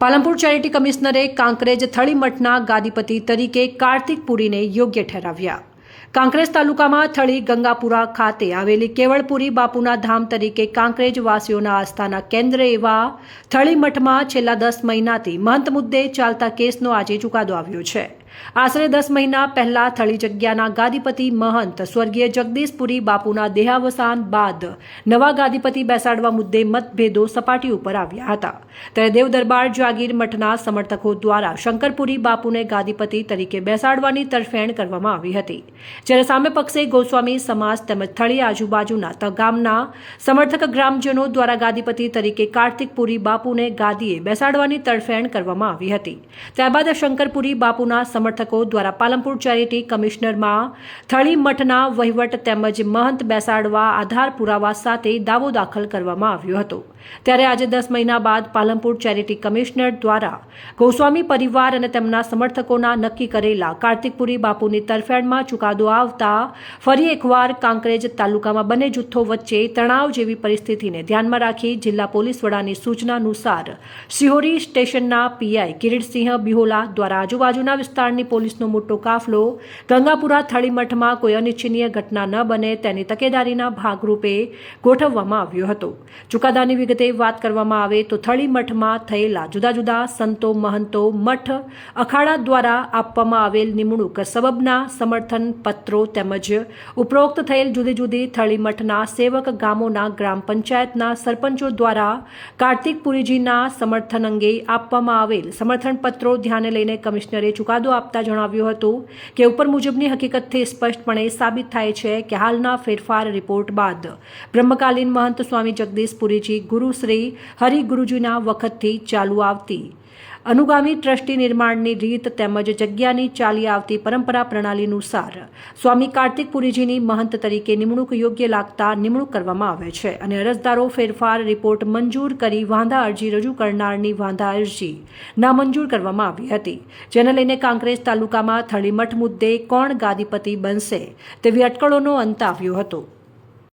Palanpur charity કમિશનરે કાંકરેજ થળીમઠના ગાદીપતિ તરીકે કાર્તિક પુરીને યોગ્ય ઠેરાવ્યા. કાંકરેજ તાલુકામાં થળી ગંગાપુરા ખાતે આવેલી કેવળપુરી બાપુના ધામ તરીકે કાંકરેજ વાસીઓના આસ્થાના કેન્દ્ર એવા થળીમઠમાં છેલ્લા દસ મહિનાથી મહંત મુદ્દે ચાલતા કેસનો આજે ચુકાદો આવ્યો છે. આશરે દસ મહિના પહેલા થળી જગ્યાના ગાદીપતિ મહંત સ્વર્ગીય જગદીશપુરી બાપુના દેહાવસાન બાદ નવા ગાદીપતિ બેસાડવા મુદ્દે મતભેદો સપાટી ઉપર આવ્યા હતા. ત્યારે દેવદરબાર જાગીર મઠના સમર્થકો દ્વારા શંકરપુરી બાપુને ગાદીપતિ તરીકે બેસાડવાની તરફેણ કરવામાં આવી હતી. જ્યારે સામે પક્ષે ગોસ્વામી સમાજ તેમજ થળી આજુબાજુના ગામના સમર્થક ગ્રામજનો દ્વારા ગાદીપતિ તરીકે કાર્તિકપુરી બાપુને ગાદીએ બેસાડવાની તરફેણ કરવામાં આવી હતી. ત્યારબાદ શંકરપુરી બાપુના સમર્થકો દ્વારા પાલનપુર ચેરિટી કમિશનરમાં થળી મઠના વહીવટ તેમજ મહંત બેસાડવા આધાર પુરાવા સાથે દાવો દાખલ કરવામાં આવ્યો હતો. ત્યારે આજે દસ મહિના બાદ પાલનપુર ચેરિટી કમિશનર દ્વારા ગોસ્વામી પરિવાર અને તેમના સમર્થકોના નક્કી કરેલા કાર્તિકપુરી બાપુની તરફેણમાં ચુકાદો આવતા ફરી એકવાર કાંકરેજ તાલુકામાં બંને જૂથો વચ્ચે તણાવ જેવી પરિસ્થિતિને ધ્યાનમાં રાખી જિલ્લા પોલીસ વડાની સૂચના અનુસાર સિહોરી સ્ટેશનના પીઆઈ કિરીટસિંહ બિહોલા દ્વારા આજુબાજુના વિસ્તારની પોલીસનો મોટો કાફલો. ગંગાપુરા થળીમઠમાં કોઈ અનિચ્છનીય ઘટના ન બને તેની તકેદારીના ભાગરૂપે ગોઠવવામાં આવ્યો હતો. ચુકાદાની વિગતે વાત કરવામાં આવે તો થળીમઠમાં થયેલા જુદા જુદા સંતો, મહંતો, મઠ, અખાડા દ્વારા આપવામાં આવેલ નિમણૂક સબબના સમર્થન પત્રો તેમજ ઉપરોક્ત થયેલ જુદી જુદી થળીમઠના સેવક ગામોના ગ્રામ પંચાયતના સરપંચો દ્વારા કાર્તિકપુરીજીના સમર્થન અંગે આપવામાં આવેલ સમર્થન પત્રો ધ્યાને લઈને કમિશનરે ચુકાદો આપતા જણાવ્યું હતું કે ઉપર મુજબની હકીકતથી સ્પષ્ટપણે સાબિત થાય છે કે હાલના ફેરફાર રિપોર્ટ બાદ બ્રહ્મકાલીન મહંત સ્વામી જગદીશપુરીજી ગુરુશ્રી હરિગુરુજીના વખતથી ચાલુ આવતી અનુગામી ટ્રસ્ટી નિર્માણની રીત તેમજ જગ્યાની ચાલી આવતી પરંપરા પ્રણાલી અનુસાર સ્વામી કાર્તિકપુરીજીની મહંત તરીકે નિમણૂક યોગ્ય લાગતા નિમણૂક કરવામાં આવે છે અને અરજદારો ફેરફાર રિપોર્ટ મંજૂર કરી વાંધા અરજી રજૂ કરનારની વાંધા અરજી નામંજૂર કરવામાં આવી હતી. જેને લઈને કાંકરેજ તાલુકામાં થળીમઠ મુદ્દે કોણ ગાદીપતિ બનશે તેવી અટકળોનો અંત આવ્યો હતો.